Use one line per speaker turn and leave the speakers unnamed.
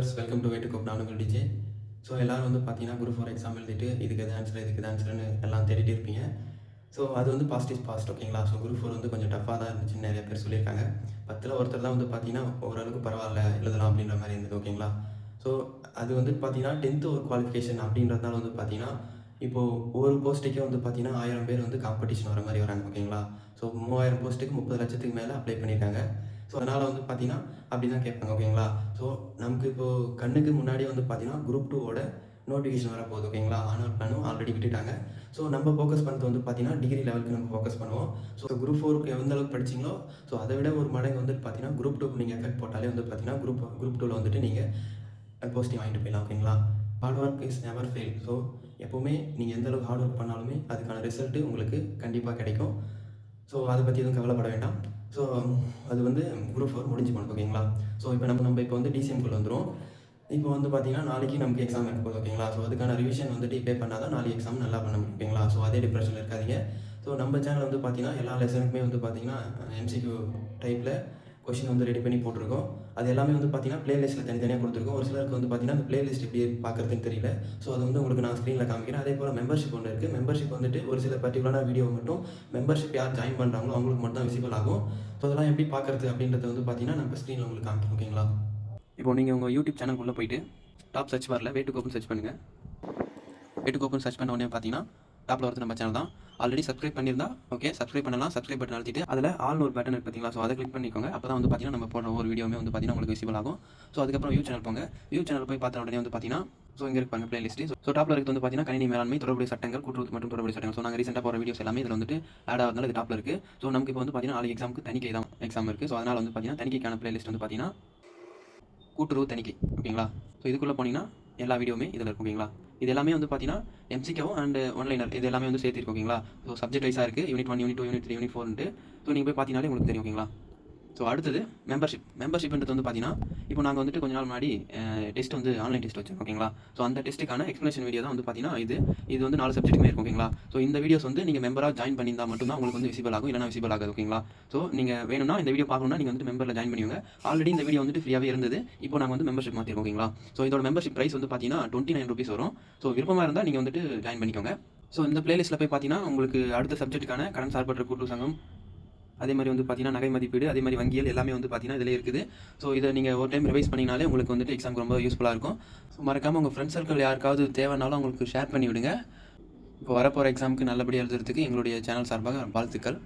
Viewers welcome to way to DJ so எல்லோரும் வந்து பார்த்தீங்கன்னா குரூப் ஃபோர் எக்ஸாம் எழுதிட்டு இதுக்கு எது ஆன்சர் இதுக்கு ஆன்சர்னு எல்லாம் தேடிட்டு இருப்பீங்க. ஸோ அது வந்து பாஸ்ட் இஸ் பாஸ்ட் ஓகேங்களா ஸோ குரூப் ஃபோர் வந்து கொஞ்சம் டஃப்பாக தான் இருந்துச்சுன்னு நிறைய பேர் சொல்லியிருக்காங்க. பத்தில் ஒருத்தர் தான் வந்து பார்த்தீங்கன்னா ஓரளவுக்கு பரவாயில்ல எழுதலாம் அப்படின்ற மாதிரி இருந்தது ஓகேங்களா ஸோ அது வந்து பார்த்தீங்கன்னா டென்த்து ஒரு குவாலிஃபிகேஷன் அப்படின்றதால வந்து பார்த்தீங்கன்னா இப்போது ஒரு போஸ்ட்டுக்கே வந்து பார்த்தீங்கன்னா ஆயிரம் பேர் வந்து காம்படிஷன் வர மாதிரி வராங்க ஓகேங்களா ஸோ மூவாயிரம் போஸ்ட்டுக்கு முப்பது லட்சத்துக்கு மேலே அப்ளை பண்ணியிருக்காங்க. ஸோ அதனால் வந்து பார்த்தீங்கன்னா அப்படி தான் கேட்பாங்க ஓகேங்களா? ஸோ நமக்கு இப்போது கண்ணுக்கு முன்னாடி வந்து பார்த்தீங்கன்னா குரூப் டூவோட நோட்டிஃபிகேஷன் வர போகுது ஓகேங்களா? ஆனுவல் பிளானும் ஆல்ரெடி விட்டுட்டாங்க. ஸோ நம்ம ஃபோக்கஸ் பண்ணுறது வந்து பார்த்தீங்கன்னா டிகிரி லெவலுக்கு நம்ம ஃபோக்கஸ் பண்ணுவோம். ஸோ குரூப் ஃபோருக்கு எந்த அளவுக்கு படிச்சிங்களோ ஸோ அதை விட ஒரு மடங்கு வந்து பார்த்தீங்கன்னா குரூப் டூக்கு நீங்கள் எஃபெக்ட் போட்டாலே வந்து பார்த்தீங்கன்னா குரூப் குரூப் டூவில் வந்துட்டு நீங்கள் போஸ்டிங் வாங்கிட்டு போயிடலாம் ஓகேங்களா? Hard work is never fail so எப்போவுமே நீங்கள் எந்த அளவுக்கு ஹார்ட் ஒர்க் பண்ணாலுமே அதுக்கான ரிசல்ட்டு உங்களுக்கு கண்டிப்பாக கிடைக்கும். ஸோ அதை பற்றி எதுவும் கவலைப்பட வேண்டாம். ஸோ um, அது வந்து குரூப் ஃபோர் முடிஞ்சு போனது ஓகேங்களா ஸோ இப்போ நம்ம நம்ம இப்போ வந்து டிசிஎம்குள்ளே வந்துடும் இப்போ வந்து பார்த்தீங்கன்னா நாளைக்கு நமக்கு எக்ஸாம் இருக்க போகுது ஓகேங்களா ஸோ அதுக்கான ரிவிஷன் வந்துட்டு இப்போ பண்ணால் தான் நாளைக்கு எக்ஸாம் நல்லா பண்ண முடியும் ஓகேங்களா ஸோ அதே டிப்ரெஷன் இருக்காதீங்க. ஸோ நம்ம சேனல் வந்து பார்த்தீங்கன்னா எல்லா லெசனுக்குமே வந்து பார்த்தீங்கன்னா எம்சிக்யூ டைப்பில் கொஷின் வந்து ரெடி பண்ணி போட்டிருக்கோம். அது எல்லாமே வந்து பார்த்தீங்கன்னா பிளேலிஸ்ட்டில் தனித்தனியாக கொடுத்துருக்கோம். ஒரு சிலருக்கு வந்து பார்த்தீங்கன்னா அந்த பிளேலிஸ்ட் எப்படி பார்க்குறதுன்னு தெரியல. ஸோ அது வந்து உங்களுக்கு நான் ஸ்க்ரீனில் காமிக்கிறேன். அதே போல் மெம்பர்ஷிப் ஒன்று இருக்குது மெம்பர்ஷிப் வந்துட்டு ஒரு சில பர்டிகுலரான வீடியோ மட்டும் மெம்பர்ஷிப் யார் ஜாயின் பண்ணுறாங்களோ அவங்களுக்கு மட்டும் தான் விசிபிள் ஆகும். ஸோ அதெல்லாம் எப்படி பார்க்குறது அப்படின்றத வந்து பார்த்தீங்கன்னா நம்ம ஸ்க்ரீனில் உங்களுக்கு காமிக்கிறோம் ஓகேங்களா இப்போ நீங்கள் உங்கள் யூடியூப் சேனலுக்குள்ளே போயிட்டு டாப் சர்ச் பாரில் வேட்டுக்கு ஓப்பன் சர்ச் பண்ணுங்கள் வேட்டுக்கு ஓப்பன் சர்ச் பண்ண உடனே பார்த்தீங்கன்னா டாப்பில் வரது நம்ம சேனல் தான். ஆல்ரெடி சப்ஸ்கிரைப் பண்ணியிருந்தா ஓகே சப்ஸ்கிரைப் பண்ணலாம் சப்ஸ்கிரைப் பட்டன் அழுத்திட்டு அதில் ஆல் ஒரு பட்டன் இருக்கு பார்த்தீங்களா? ஸோ அதை கிளிக் பண்ணிக்கோங்க. அப்போ தான் வந்து பார்த்தீங்கன்னா நம்ம போடுற ஒரு வீடியோமே வந்து பார்த்தீங்கன்னா உங்களுக்கு விசிபிள் ஆகும். ஸோ அதுக்கப்புறம் வியூ சேனல் போங்க. வியூ சேனல் போய் பார்த்த உடனே வந்து பார்த்தீங்கன்னா ஸோ இங்கே இருப்பாங்க பிளேலிஸ்ட் ஸோ டாப்பில் இருக்கிறது வந்து பார்த்தீங்கன்னா கணினி மேலாண்மை தொடர்புடைய சட்டங்கள் கூட்டுறவு மற்றும் தொடர்புடைய சட்டங்கள். ஸோ நாங்கள் ரீசெண்டாக போகிற வீடியோஸ் எல்லாமே இதில் வந்துட்டு ஆட் ஆகிறதுனால இது டாப்பில் இருக்குது ஸோ நமக்கு இப்போ வந்து பார்த்தீங்கன்னா நாளைக்கு எக்ஸாமுக்கு தணிக்கை தான் எக்ஸாம் இருக்குது ஸோ அதனால் வந்து பார்த்தீங்கன்னா தணிக்கைக்கான பிளேலிஸ்ட் வந்து பார்த்தீங்கன்னா கூட்டுறவு தணிக்கை ஓகேங்களா? ஸோ இதுக்குள்ளே போனீங்கன்னா எல்லா வீடியோவுமே இதில் இருக்கும் ஓகேங்களா? இது எல்லாமே வந்து பார்த்தீங்கன்னா எம்சிக்கோ அண்ட் ஒன்லைனர் இது எல்லாமே வந்து சேர்த்திருக்கு ஓகேங்களா ஸோ சப்ஜெக்ட் வைஸாக இருக்குது unit one unit two unit three unit four so நீங்கள் போய் பார்த்தீங்கனாலே உங்களுக்கு தெரியும் ஓகேங்களா ஸோ அடுத்தது மெம்பர்ஷிப் மெம்பர்ஷிப்ன்றது வந்து பார்த்தீங்கன்னா இப்போ நாங்கள் வந்துட்டு கொஞ்ச நாள் முன்னாடி டெஸ்ட் வந்து ஆன்லைன் டெஸ்ட் வச்சோம் ஓகேங்களா ஸோ அந்த டெஸ்ட்டுக்கான எக்ஸ்ப்ளனேஷன் வீடியோ தான் வந்து பார்த்தீங்கன்னா இது. இது வந்து நாலு சப்ஜெக்ட்டுமே இருக்கும் ஓகேங்களா ஸோ இந்த வீடியோஸ் வந்து நீங்கள் மெம்பராக ஜாயின் பண்ணியிருந்தால் மட்டும் தான் உங்களுக்கு வந்து விசிபிள் ஆகும் இல்லைனா விசிபிள் ஆகாது ஓகேங்களா ஸோ நீங்கள் வேணும்னா இந்த வீடியோ பார்க்கணும்னா நீங்கள் வந்து மெம்பரில் ஜாயின் பண்ணிவிங்க ஆல்ரெடி இந்த வீடியோ வந்துட்டு ஃப்ரீயாகவே இருந்தது. இப்போ நாங்கள் வந்து மெம்பர்ஷிப் மாற்றிருக்கோம் ஓகேங்களா ஸோ இதோட மெம்பர்ஷிப் ப்ரைஸ் வந்து பார்த்தீங்கன்னா டுவெண்ட்டி நைன் ருபீஸ் வரும். ஸோ விருப்பமாக இருந்தால் நீங்கள் வந்துட்டு ஜாயின் பண்ணிக்கோங்க. ஸோ இந்த பிளேலிஸ்ட்டில் போய் பார்த்தீங்கன்னா உங்களுக்கு அடுத்த சப்ஜெக்ட்டுக்கான கடன் சார்பற்ற கூட்டு சங்கம் அதே மாதிரி வந்து பார்த்தீங்கன்னா நகை மதிப்பீடு அதே மாதிரி வங்கியல் எல்லாமே வந்து பார்த்தீங்கன்னா இதில் இருக்குது. ஸோ இதை நீங்கள் ஒரு டைம் ரிவைஸ் பண்ணிங்கனாலே உங்களுக்கு வந்துட்டு எக்ஸாம் ரொம்ப யூஸ்ஃபுல்லாக இருக்கும். ஸோ மறக்காமல் உங்கள் ஃப்ரெண்ட்ஸ் சர்க்கிள் யாருக்காவது தேவைனாலும் அவங்களுக்கு ஷேர் பண்ணி விடுங்க. இப்போ வரப்போகிற எக்ஸாமுக்கு நல்லபடியாக எழுதுறதுக்கு எங்களுடைய சேனல் சார்பாக வாழ்த்துக்கள்.